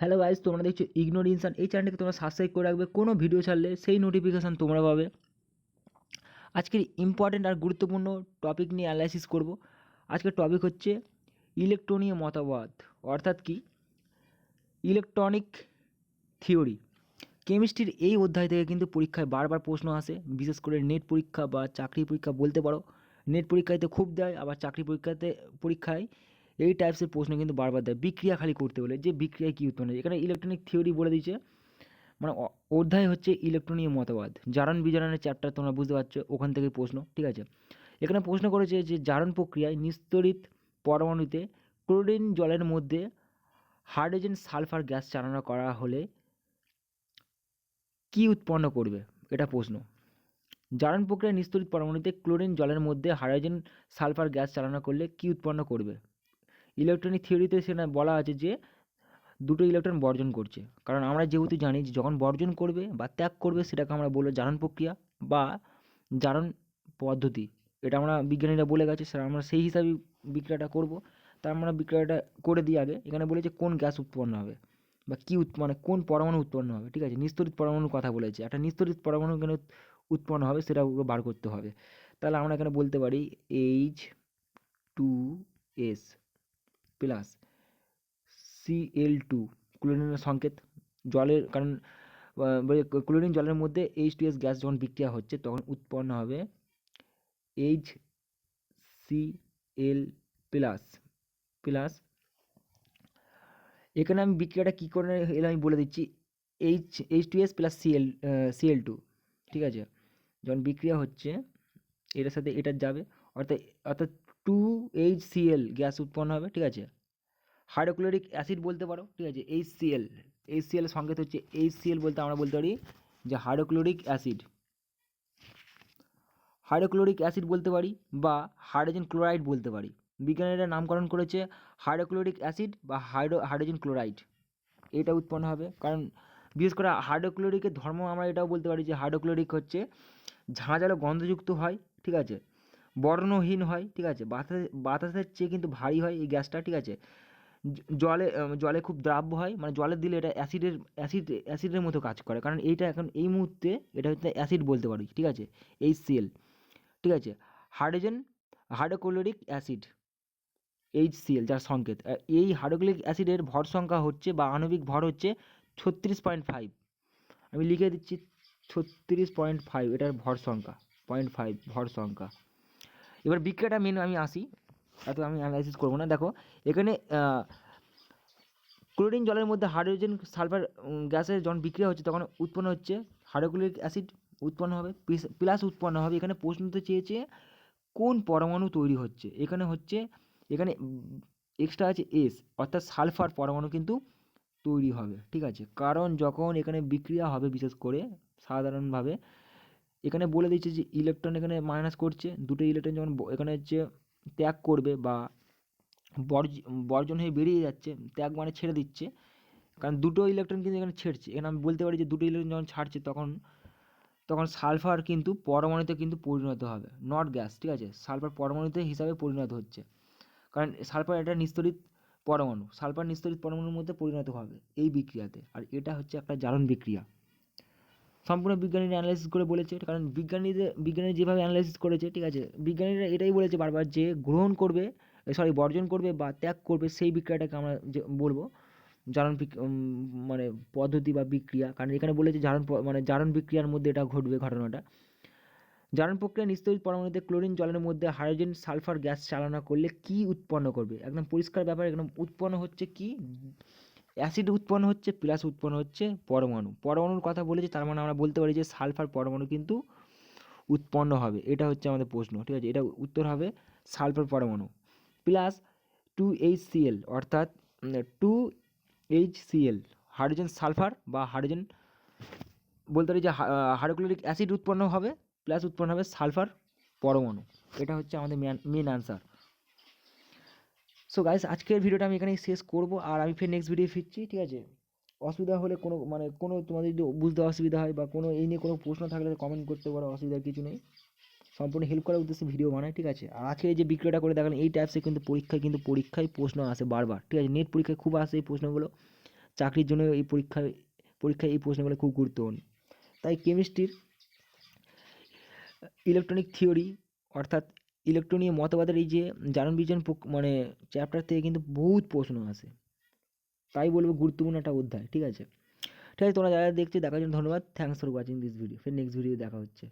Hello guys তোমরা দেখছ ignore ইনসান এই চ্যানেলটাকে তোমরা সাবস্ক্রাইব করে রাখবে। কোনো ভিডিও ছাড়লে সেই নোটিফিকেশান তোমরা পাবে। আজকের ইম্পর্টেন্ট আর গুরুত্বপূর্ণ টপিক নিয়ে অ্যানালাইসিস করব। আজকের টপিক হচ্ছে ইলেকট্রনীয় মতবাদ। অর্থাৎ কি? ইলেকট্রনিক থিওরি কেমিস্ট্রির এই অধ্যায় থেকে কিন্তু পরীক্ষায় বারবার প্রশ্ন আসে। বিশেষ করে নেট পরীক্ষা বা চাকরি পরীক্ষা বলতে পারো। নেট পরীক্ষাতে খুব দেয়, আবার চাকরি পরীক্ষাতে পরীক্ষায় এই টাইপসের প্রশ্ন কিন্তু বারবার দেয়। বিক্রিয়া খালি করতে বলে, যে বিক্রিয়ায় কী উৎপন্ন এখানে ইলেকট্রনিক থিওরি বলে দিয়েছে। মানে অধ্যায় হচ্ছে ইলেকট্রনীয় মতবাদ। জারণ বিজারণের চ্যাপ্টার তোমরা বুঝতে পারছ, ওখান থেকে প্রশ্ন, ঠিক আছে? এখানে প্রশ্ন করেছে যে জারণ প্রক্রিয়ায় নিস্তরিত পরমাণুতে ক্লোরিন জলের মধ্যে হাইড্রোজেন, সালফার, গ্যাস চালনা করা হলে কি উৎপন্ন করবে? এটা প্রশ্ন। জারণ প্রক্রিয়ায় নিস্তরিত পরমাণুতে ক্লোরিন জলের মধ্যে হাইড্রোজেন, সালফার, গ্যাস চালনা করলে কি উৎপন্ন করবে? ইলেকট্রনিক থিওরিতে সেটা বলা আছে যে দুটো ইলেকট্রন বর্জন করছে। কারণ আমরা যেহেতু জানি যে যখন বর্জন করবে বা ত্যাগ করবে সেটাকে আমরা বলব জারণ প্রক্রিয়া বা জারণ পদ্ধতি। এটা আমরা বিজ্ঞানীরা বলে গেছে স্যার আমরা সেই হিসাবে বিক্রিয়াটা করব। তা আমরা বিক্রিয়াটা করে দিই আগে। এখানে বলেছে কোন গ্যাস উৎপন্ন হবে বা কী মানে কোন পরমাণু উৎপন্ন হবে। ঠিক আছে? নিস্তরিত পরমাণুর কথা বলেছে। একটা নিস্তরিত পরমাণু কেন উৎপন্ন হবে সেটা বার করতে হবে। তাহলে আমরা এখানে বলতে পারি H two S plus CL two ক্লোরিনের সংকেত, জলের, কারণ ক্লোরিন জলের মধ্যে এইচ টু এস গ্যাস যখন বিক্রিয়া হচ্ছে, তখন উৎপন্ন হবে H C L plus plus এখানে আমি বিক্রিয়াটা কী করে এলে আমি বলে দিচ্ছি। H H two S plus CL CL two ঠিক আছে? যখন বিক্রিয়া হচ্ছে, এটার সাথে এটা যাবে, অর্থাৎ অর্থাৎ টু এইচ সিএল গ্যাস উৎপন্ন হবে, ঠিক আছে? হাইড্রোক্লোরিক অ্যাসিড বলতে পারো, ঠিক আছে? এইচ সিএল এইচ সিএল সংকেত হচ্ছে এইচ সিএল বলতে আমরা বলতে পারি যে হাইড্রোক্লোরিক অ্যাসিড। হাইড্রোক্লোরিক অ্যাসিড বলতে পারি বা হাইড্রোজেন ক্লোরাইড বলতে পারি। বিজ্ঞানীরা নামকরণ করেছে হাইড্রোক্লোরিক অ্যাসিড বা হাইড্রো, হাইড্রোজেন ক্লোরাইড। এটা উৎপন্ন হবে, কারণ বিশেষ করে হাইড্রোক্লোরিকের ধর্ম আমরা এটাও বলতে পারি যে হাইড্রোক্লোরিক হচ্ছে ঝাঁঝালো গন্ধযুক্ত হয়, ঠিক আছে? বর্ণহীন হয়, ঠিক আছে? বাতাসে, বাতাসের চেয়ে কিন্তু ভারী হয় এই গ্যাসটা, ঠিক আছে? জলে জলে খুব দ্রাব্য হয় মানে জলে দিলে এটা অ্যাসিডের, অ্যাসিড, অ্যাসিডের মতো কাজ করে। কারণ এইটা এখন এই মুহূর্তে এটা হচ্ছে অ্যাসিড বলতে পারি, ঠিক আছে? এইচ সিএল ঠিক আছে? Hydrogen, hydrochloric acid H CL যার সংকেত। এই হাইড্রোক্লোরিক অ্যাসিডের ভর সংখ্যা হচ্ছে বা আণবিক ভর হচ্ছে ছত্রিশ পয়েন্ট ফাইভ। আমি লিখে দিচ্ছি ছত্রিশ পয়েন্ট ফাইভ, এটার ভর সংখ্যা, পয়েন্ট ফাইভ ভর সংখ্যা। এবার বিক্রিয়াটা মেন আমি আসি। এত আমি অ্যানালাইসিস করব না। দেখো, এখানে ক্লোরিন জলের মধ্যে হাইড্রোজেন সালফার গ্যাসের যখন বিক্রিয়া হচ্ছে, তখন উৎপন্ন হচ্ছে হাইড্রোক্লোরিক অ্যাসিড উৎপন্ন হবে প্লাস উৎপন্ন হবে। এখানে প্রশ্নতে চেয়েছে, কোন পরমাণু তৈরি হচ্ছে? এখানে হচ্ছে, এখানে এক্সট্রা আছে এস অর্থাৎ সালফার পরমাণু কিন্তু তৈরি হবে, ঠিক আছে? কারণ যখন এখানে বিক্রিয়া হবে, বিশেষ করে, সাধারণভাবে এখানে বলে দিচ্ছে যে ইলেকট্রন এখানে মাইনাস করছে, দুটো ইলেকট্রন যখন এখানে হচ্ছে ত্যাগ করবে বা বর্জ, বর্জন হয়ে বেরিয়ে যাচ্ছে, ত্যাগ মানে ছেড়ে দিচ্ছে। কারণ দুটো ইলেকট্রন কিন্তু এখানে ছেড়ছে। এখানে আমি বলতে পারি যে দুটো ইলেকট্রন যখন ছাড়ছে তখন তখন সালফার কিন্তু পরমাণুতে কিন্তু পরিণত হবে নট গ্যাস ঠিক আছে? সালফার পরমাণুতে হিসাবে পরিণত হচ্ছে। কারণ সালফার একটা নিস্তরিত পরমাণু সালফার নিস্তরিত পরমাণুর মধ্যে পরিণত হবে এই বিক্রিয়াতে। আর এটা হচ্ছে একটা জারণ বিক্রিয়া। সম্পূর্ণ বিজ্ঞানীরা অ্যানালাইসিস করে বলেছে, কারণ বিজ্ঞানীদের বিজ্ঞানী যেভাবে অ্যানালাইসিস করেছে, ঠিক আছে? বিজ্ঞানীরা এটাই বলেছে বারবার যে গ্রহণ করবে সরি বর্জন করবে বা ত্যাগ করবে সেই বিক্রিয়াটাকে আমরা যে বলব, জারণ মানে পদ্ধতি বা বিক্রিয়া। কারণ এখানে বলেছে জারণ মানে জারণ বিক্রিয়ার মধ্যে এটা ঘটবে ঘটনাটা। জারণ প্রক্রিয়া নিস্তরিত পরমাণুতে ক্লোরিন জলের মধ্যে হাইড্রোজেন, সালফার গ্যাস চালনা করলে কি উৎপন্ন করবে? একদম পরিষ্কার ব্যাপার একদম উৎপন্ন হচ্ছে কি? অ্যাসিড উৎপন্ন হচ্ছে, প্লাস উৎপন্ন হচ্ছে, পরমাণু। পরমাণুর কথা বলেছে, তার মানে আমরা বলতে পারি যে সালফার পরমাণু কিন্তু উৎপন্ন হবে। এটা হচ্ছে আমাদের প্রশ্ন, ঠিক আছে? এটা উত্তর হবে সালফার পরমাণু। প্লাস টু এইচ সিএল অর্থাৎ two H CL hydrogen sulphur বা হাইড্রোজেন, বলতে পারি যে হাইড্রোক্লোরিক অ্যাসিড উৎপন্ন হবে, প্লাস উৎপন্ন হবে সালফার পরমাণু। এটা হচ্ছে আমাদের মেন আনসার সো গাইস আজকের ভিডিওটা আমি এখানেই শেষ করব। আর আমি ফের নেক্সট ভিডিও ফিরছি, ঠিক আছে? অসুবিধা হলে কোনো মানে কোনো তোমাদের যদি বুঝতে অসুবিধা হয় বা কোনো, এই নিয়ে কোনো প্রশ্ন থাকলে কমেন্ট করতে পারো, অসুবিধার কিছু নেই। সম্পূর্ণ হেল্প করার উদ্দেশ্যে ভিডিও বানাই, ঠিক আছে? আর আজকে যে বিক্রিয়াটা করে দেখালেন এই টাইপসে কিন্তু পরীক্ষায় কিন্তু পরীক্ষায় প্রশ্ন আসে বারবার, ঠিক আছে? নেট পরীক্ষায় খুব আসে এই প্রশ্নগুলো। চাকরির জন্য এই পরীক্ষায় পরীক্ষায় এই প্রশ্নগুলো খুব গুরুত্বপূর্ণ। তাই কেমিস্ট্রির ইলেকট্রনিক থিওরি অর্থাৎ ইলেকট্রনীয় মতবাদের এই যে জারণ বিজ্ঞান মানে চ্যাপ্টার থেকে কিন্তু বহুত প্রশ্ন আসে। তাই বলব গুরুত্বপূর্ণ একটা অধ্যায়, ঠিক আছে? ঠিক আছে, তোমরা যারা দেখছ, দেখার জন্য ধন্যবাদ। Thanks for watching this video ফের নেক্সট ভিডিও দেখা হচ্ছে।